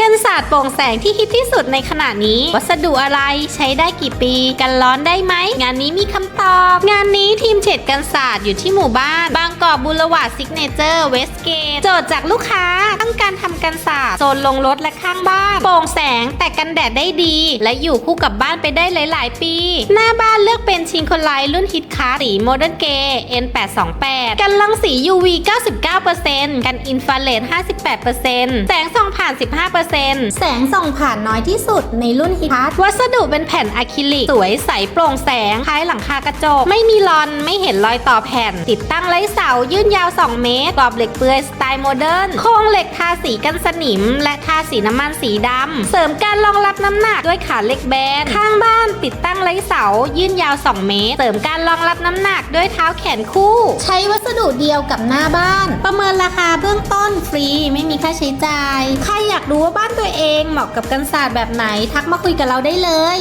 กันศาสตร์โปร่งแสงที่ฮิตที่สุดในขณะนี้ วัสดุอะไรใช้ได้กี่ปี กันร้อนได้ไหม งานนี้มีคำตอบ งานนี้ทีมเฉดกันศาสตร์อยู่ที่หมู่บ้าน บางกอกบุรวาซิกเนเจอร์เวสเกตโจทย์จากลูกค้าต้องการทำกันศาสตร์โซนลงรถและข้างบ้านโปร่งแสงแต่กันแดดได้ดี และอยู่คู่กับบ้านไปได้หลาย ๆ ปี หน้าบ้านเลือกเป็นชิงคนไลรุ่นฮิตคาร์สีโมเดิร์นเกย์ N828 กันรังสี UV 99%กันอินฟราเรด58%แสงส่อง ผ่าน 15%แสงส่องผ่านน้อยที่สุดในรุ่นฮิทัสวัสดุเป็นแผ่นอะคริลิก สวยใสโปร่งแสงคล้ายหลังคากระจก ไม่มีรอนไม่เห็นรอยต่อแผ่น ติดตั้งไร้เสายื่นยาว 2 เมตรกรอบเหล็กเปลือยสไตล์โมเดิร์นโครงเหล็กทาสีกันสนิม และทาสีน้ำมันสีดำเสริมการรองรับน้ำหนักด้วยขาเหล็กแบนข้างบ้านติดตั้งไร้เสายื่นยาว 2 เมตร เสริมการรองรับน้ำหนักด้วยเท้าแขนคู่ ใช้วัสดุเดียวกับหน้าบ้าน ประเมินราคาเบื้องต้นฟรีไม่มีค่าใช้จ่ายใครอยากรู้ว่าบ้านตัวเองเหมาะกับกันศาสตร์แบบไหน ทักมาคุยกับเราได้เลย